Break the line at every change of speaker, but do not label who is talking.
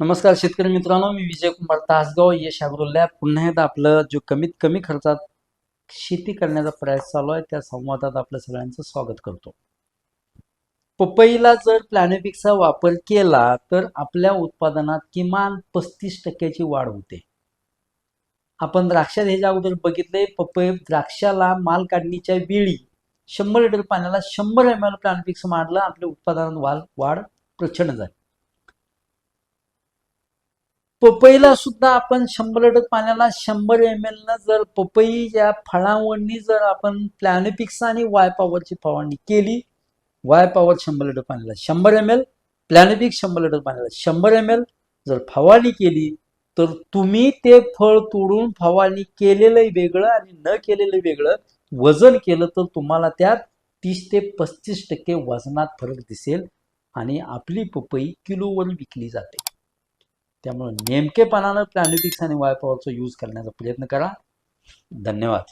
नमस्कार शेतकरी मित्रांनो मी विजय कुमार तासगाव यश अग्रोलॅब पुन्हा एकदा आपलं जो कमीत कमी खर्चात शेती करण्याचा प्रयास चालू आहे त्या संवादात आपलं सगळ्यांचं स्वागत करतो. पपईला जर प्लॅनोपिकचा वापर केला तर आपल्या उत्पादनात किमान पस्तीस टक्क्याची वाढ होते. आपण द्राक्षात ह्याच्या अगोदर बघितले पपई द्राक्षाला माल काढणीच्या वेळी शंभर लिटर पाण्याला शंभर एम एल प्लॅनेपिक्स मांडलं आपल्या उत्पादनात वाढ प्रचंड झाली. पपईला सुद्धा आपण शंभर लिटर पाण्याला शंभर एम एल न जर पपईच्या फळांवरनी जर आपण प्लॅनोपिक्स आणि वाय पॉवरची फवारणी केली वाय पॉवर शंभर लिटर पाण्याला शंभर एम एल प्लॅनोपिक्स शंभर लिटर पाण्याला शंभर एम एल जर फवारणी केली तर तुम्ही ते फळ तोडून फवारणी केलेलं वेगळं आणि न केलेलं वेगळं वजन केलं तर तुम्हाला त्यात तीस ते पस्तीस टक्के वजनात फरक दिसेल आणि आपली पपई किलोवर विकली जाते. त्यामुळे नेमकेपणानं प्लॅनिटिक्स आणि वाय पॉवरचा यूज करण्याचा प्रयत्न करा. धन्यवाद.